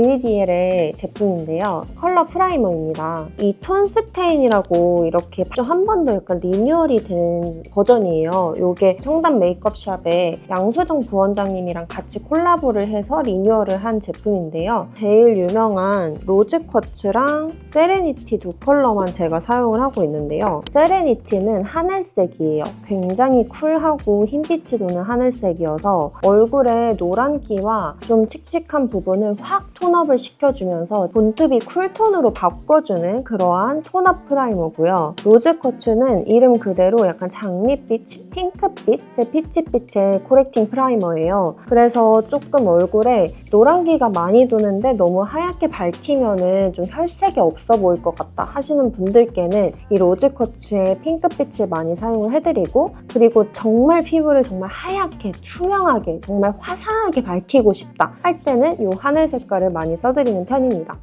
VDL의 제품인데요. 컬러 프라이머입니다. 이 톤 스테인이라고 이렇게 좀한번 더 약간 리뉴얼이 된 버전이에요. 이게 청담 메이크업샵의 양수정 부원장님이랑 같이 콜라보를 해서 리뉴얼을 한 제품인데요. 제일 유명한 로즈 쿼츠랑 세레니티 두 컬러만 제가 사용을 하고 있는데요. 세레니티는 하늘색이에요. 굉장히 쿨하고 흰빛이 도는 하늘색이어서 얼굴에 노란기와 좀 칙칙한 부분을 확 톤업을 시켜주면서 본투비 쿨톤으로 바꿔주는 그러한 톤업 프라이머고요. 로즈 쿼츠는 이름 그대로 약간 장밋빛, 핑크빛, 제 피치빛의 코렉팅 프라이머예요. 그래서 조금 얼굴에 노란기가 많이 도는데 너무 하얗게 밝히면은 좀 혈색이 없어 보일 것 같다 하시는 분들께는 이 로즈 쿼츠의 핑크빛을 많이 사용을 해드리고 그리고 정말 피부를 정말 하얗게 투명하게 정말 화사하게 밝히고 싶다 할 때는 이 하늘 색깔을 많이 써드리는 편입니다.